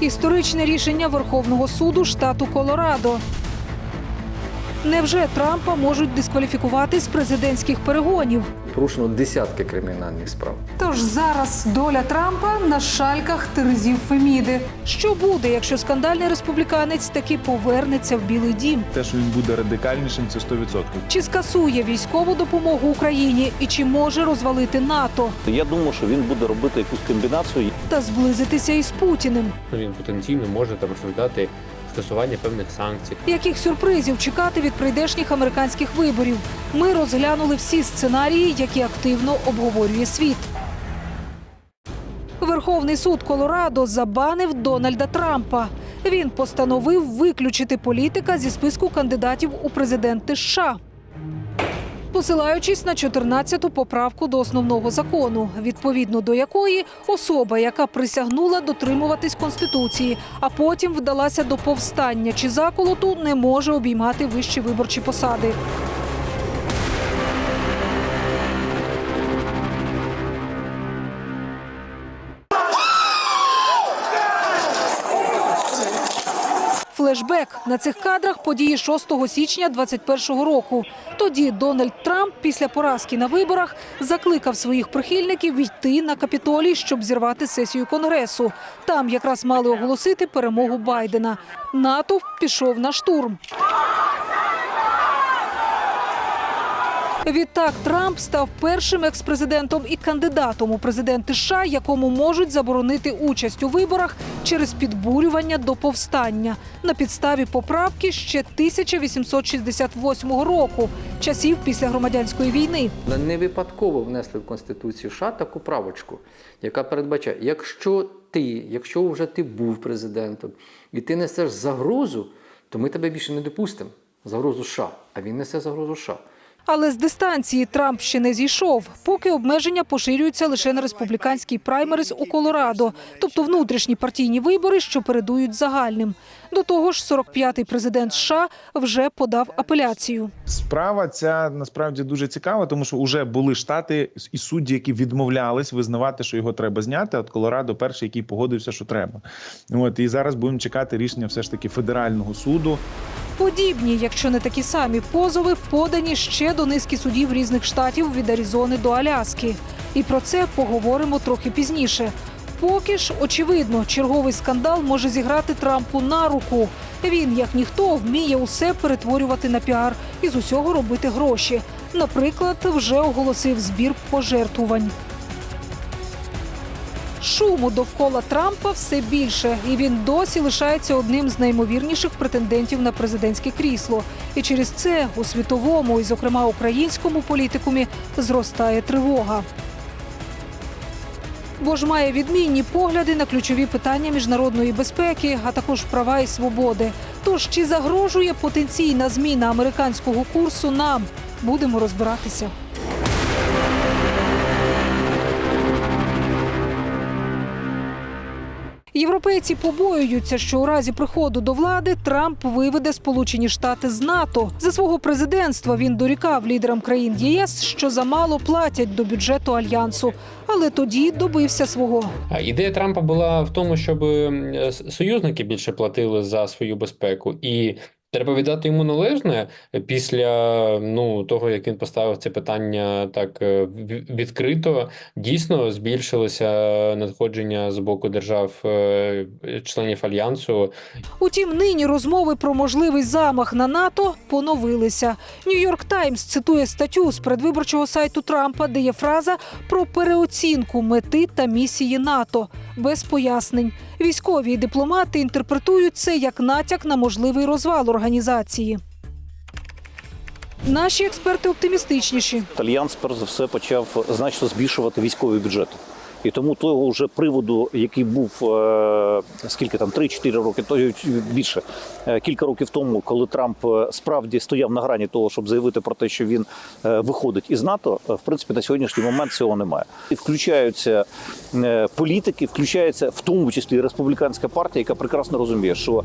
Історичне рішення Верховного суду штату Колорадо. Невже Трампа можуть дискваліфікувати з президентських перегонів? Порушено десятки кримінальних справ. Тож зараз доля Трампа на шальках терезів Феміди. Що буде, якщо скандальний республіканець таки повернеться в Білий Дім? Те, що він буде радикальнішим, це 100%. Чи скасує військову допомогу Україні і чи може розвалити НАТО Я думаю, що він буде робити якусь комбінацію. та зблизитися із Путіним? він потенційно може там розглядати скасування певних санкцій. Яких сюрпризів чекати від прийдешніх американських виборів? Ми розглянули всі сценарії, які активно обговорює світ. Верховний суд Колорадо забанив Дональда Трампа. Він постановив виключити політика зі списку кандидатів у президенти США. Посилаючись на 14-ту поправку до основного закону, відповідно до якої особа, яка присягнула дотримуватись конституції, а потім вдалася до повстання чи заколоту, не може обіймати вищі виборчі посади. Флешбек на цих кадрах події 6 січня 21 року. Тоді Дональд Трамп після поразки на виборах закликав своїх прихильників йти на капітолій, щоб зірвати сесію конгресу. Там якраз мали оголосити перемогу Байдена. Натовп пішов на штурм. Відтак Трамп став першим експрезидентом і кандидатом у президенти США, якому можуть заборонити участь у виборах через підбурювання до повстання на підставі поправки ще 1868 року, часів після громадянської війни. Не випадково внесли в Конституцію США таку правочку, яка передбачає, якщо ти, якщо вже ти був президентом і ти несеш загрозу, то ми тебе більше не допустимо. Загрозу США, а він несе загрозу США. Але з дистанції Трамп ще не зійшов, поки обмеження поширюються лише на республіканський праймерис у Колорадо, тобто внутрішні партійні вибори, що передують загальним. До того ж, 45-й президент США вже подав апеляцію. Справа ця насправді дуже цікава, тому що вже були штати і судді, які відмовлялись визнавати, що його треба зняти. От Колорадо перший, який погодився, що треба. От і зараз будемо чекати рішення все ж таки федерального суду. Подібні, якщо не такі самі позови, подані ще до низки судів різних штатів від Аризони до Аляски. І про це поговоримо трохи пізніше. Поки ж, очевидно, черговий скандал може зіграти Трампу на руку. Він, як ніхто, вміє усе перетворювати на піар і з усього робити гроші. Наприклад, вже оголосив збір пожертвувань. Шуму довкола Трампа все більше, і він досі лишається одним з наймовірніших претендентів на президентське крісло. І через це у світовому і, зокрема, українському політикумі зростає тривога. Бо ж має відмінні погляди на ключові питання міжнародної безпеки, а також права і свободи. Тож чи загрожує потенційна зміна американського курсу нам? Будемо розбиратися. Європейці побоюються, що у разі приходу до влади Трамп виведе Сполучені Штати з НАТО. За свого президентства він дорікав лідерам країн ЄС, що замало платять до бюджету альянсу, але тоді добився свого. Ідея Трампа була в тому, щоб союзники більше платили за свою безпеку, і треба віддати йому належне після ну того, як він поставив це питання так е, відкрито. Дійсно збільшилося надходження з боку держав е, альянсу. Утім, нині розмови про можливий замах на НАТО поновилися. Нью-Йорк Таймс цитує статтю з передвиборчого сайту Трампа, де є фраза про переоцінку мети та місії НАТО без пояснень. Військові і дипломати інтерпретують це як натяк на можливий розвал організації. Наші експерти оптимістичніші. Альянс, перш за все, почав значно збільшувати військовий бюджет. І тому того вже приводу, який був е, скільки там 3-4 роки, то більше е, кілька років тому, коли Трамп е, справді стояв на грані того, щоб заявити про те, що він виходить із НАТО, в принципі, на сьогоднішній момент цього немає. І включаються політики, включається в тому числі республіканська партія, яка прекрасно розуміє, що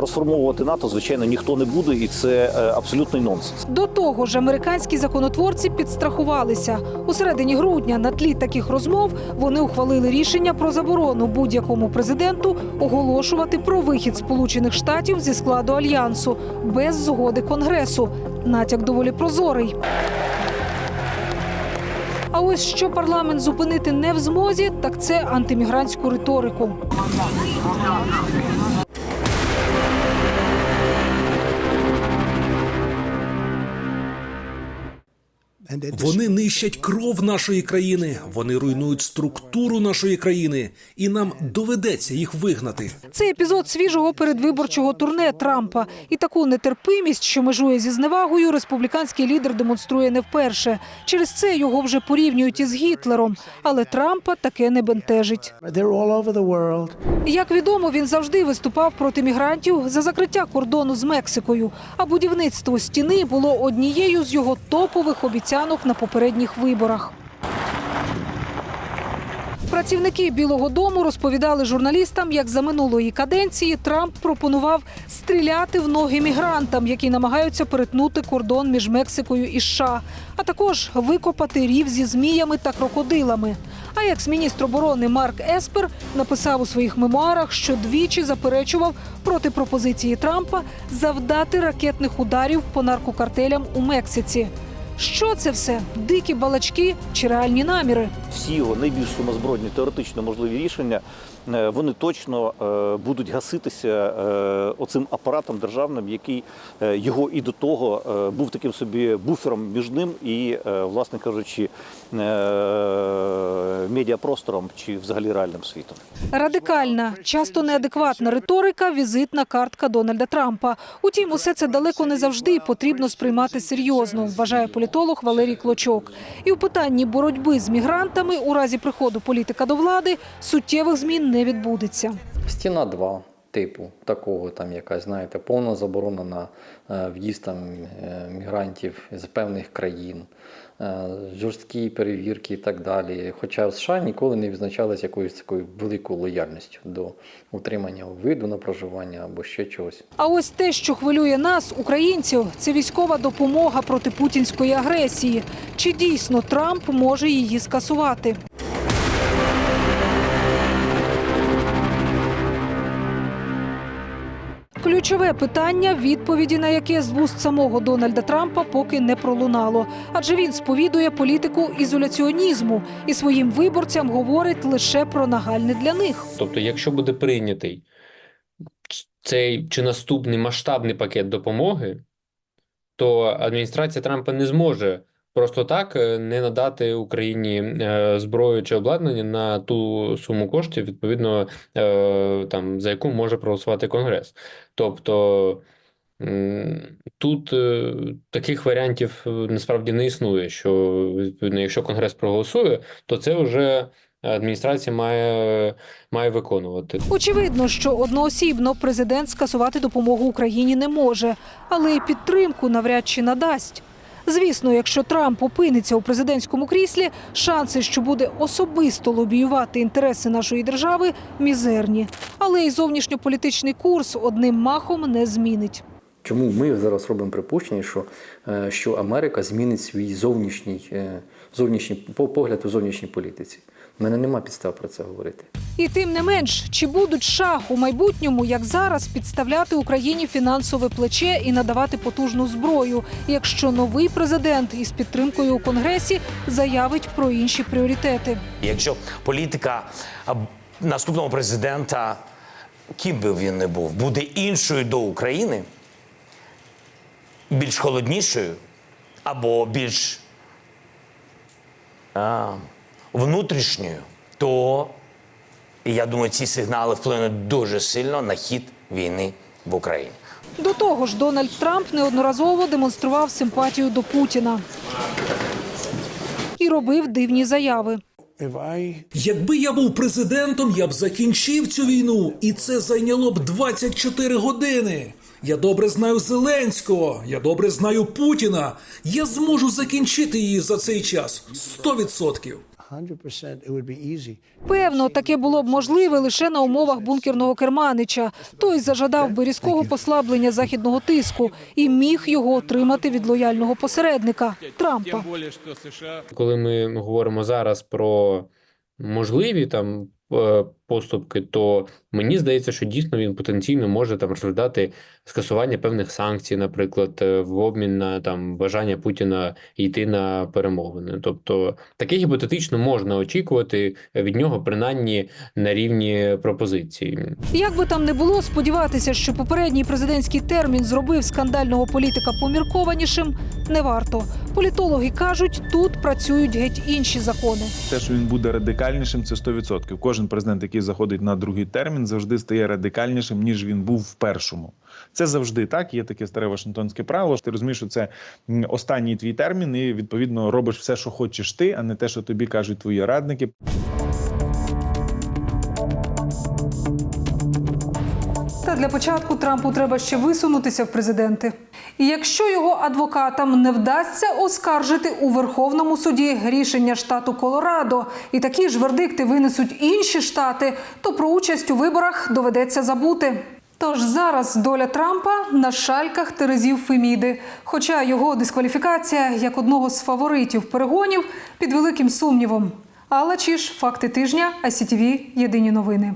розформовувати НАТО, звичайно, ніхто не буде, і це абсолютний нонсенс. До того ж, американські законотворці підстрахувалися. У середині грудня на тлі таких розмов вони ухвалили рішення про заборону будь-якому президенту оголошувати про вихід Сполучених Штатів зі складу альянсу без згоди Конгресу. Натяк доволі прозорий. А ось що парламент зупинити не в змозі, так це антимігрантську риторику. Вони нищать кров нашої країни, вони руйнують структуру нашої країни, і нам доведеться їх вигнати. Це епізод свіжого передвиборчого турне Трампа. І таку нетерпимість, що межує зі зневагою, республіканський лідер демонструє не вперше. Через це його вже порівнюють із Гітлером. Але Трампа таке не бентежить. Як відомо, він завжди виступав проти мігрантів за закриття кордону з Мексикою. А будівництво стіни було однією з його топових обіцянок на попередніх виборах. Працівники Білого Дому розповідали журналістам, як за минулої каденції Трамп пропонував стріляти в ноги мігрантам, які намагаються перетнути кордон між Мексикою і США, а також викопати рів зі зміями та крокодилами. А екс-міністр оборони Марк Еспер написав у своїх мемуарах, що двічі заперечував проти пропозиції Трампа завдати ракетних ударів по наркокартелям у Мексиці. Що це все? Дикі балачки чи реальні наміри? Всі його найбільш сумозбродні теоретично можливі рішення, е, вони точно е, будуть гаситися е, оцим апаратом державним, який його і до того був таким собі буфером між ним і, власне кажучи, медіапростором чи взагалі реальним світом. Радикальна, часто неадекватна риторика, візитна картка Дональда Трампа. Утім, усе це далеко не завжди потрібно сприймати серйозно, вважає політолог Валерій Клочок. І у питанні боротьби з мігрантами у разі приходу політика до влади суттєвих змін не відбудеться. Стіна 2 типу такого, там якась, знаєте, повна заборона на е, в'їзд там е, мігрантів з певних країн, е, жорсткі перевірки і так далі. Хоча в США ніколи не відзначалися якоюсь такою великою лояльністю до утримання виду на проживання або ще чогось. А ось те, що хвилює нас, українців, це військова допомога проти путінської агресії. Чи дійсно Трамп може її скасувати? Ключове питання, відповіді на яке з вуст самого Дональда Трампа поки не пролунало, адже він сповідує політику ізоляціонізму і своїм виборцям говорить лише про нагальне для них. Тобто, якщо буде прийнятий цей чи наступний масштабний пакет допомоги, то адміністрація Трампа не зможе просто так е, не надати Україні е, зброю чи обладнання на ту суму коштів, відповідно, е, там за яку може проголосувати Конгрес. Тобто тут таких варіантів насправді не існує, що відповідно, якщо Конгрес проголосує, то це вже адміністрація має, має виконувати. Очевидно, що одноосібно президент скасувати допомогу Україні не може, але й підтримку навряд чи надасть. Звісно, якщо Трамп опиниться у президентському кріслі, шанси, що буде особисто лобіювати інтереси нашої держави, мізерні. Але й зовнішньополітичний курс одним махом не змінить. Чому ми зараз робимо припущення, що, е, що Америка змінить свій зовнішній, е, зовнішній по- погляд у зовнішній політиці? У мене нема підстав про це говорити. І тим не менш, чи будуть США у майбутньому, як зараз, підставляти Україні фінансове плече і надавати потужну зброю, якщо новий президент із підтримкою у конгресі заявить про інші пріоритети? Якщо політика наступного президента, ким би він не був, буде іншою до України, більш холоднішою або більш а, внутрішньою, то я думаю, ці сигнали вплинуть дуже сильно на хід війни в Україні. До того ж, Дональд Трамп неодноразово демонстрував симпатію до Путіна і робив дивні заяви. Якби я був президентом, я б закінчив цю війну, і це зайняло б 24 години. Я добре знаю Зеленського, я добре знаю Путіна. Я зможу закінчити її за цей час 100%. 100% it would be easy. Певно, таке було б можливе лише на умовах бункерного керманича. Той зажадав би різкого послаблення західного тиску і міг його отримати від лояльного посередника Трампа. Коли ми говоримо зараз про можливі там поступки, то мені здається, що дійсно він потенційно може там розглядати скасування певних санкцій, наприклад, е, в обмін на там бажання Путіна йти на перемовини. Тобто таке гіпотетично можна очікувати від нього, принаймні на рівні пропозиції. Як би там не було, сподіватися, що попередній президентський термін зробив скандального політика поміркованішим, не варто. Політологи кажуть, тут працюють геть інші закони. Те, що він буде радикальнішим, це 100%. Кожен президент, який заходить на другий термін, завжди стає радикальнішим, ніж він був в першому. Це завжди так. Є таке старе Вашингтонське правило. Ти розумієш, що це останній твій термін, і відповідно робиш все, що хочеш ти, а не те, що тобі кажуть твої радники. Та для початку Трампу треба ще висунутися в президенти. Якщо його адвокатам не вдасться оскаржити у Верховному суді рішення штату Колорадо, і такі ж вердикти винесуть інші штати, то про участь у виборах доведеться забути. Тож зараз доля Трампа на шальках Терезів Феміди. Хоча його дискваліфікація як одного з фаворитів перегонів під великим сумнівом. Алла Чіш, факти тижня, ICTV, Єдині новини.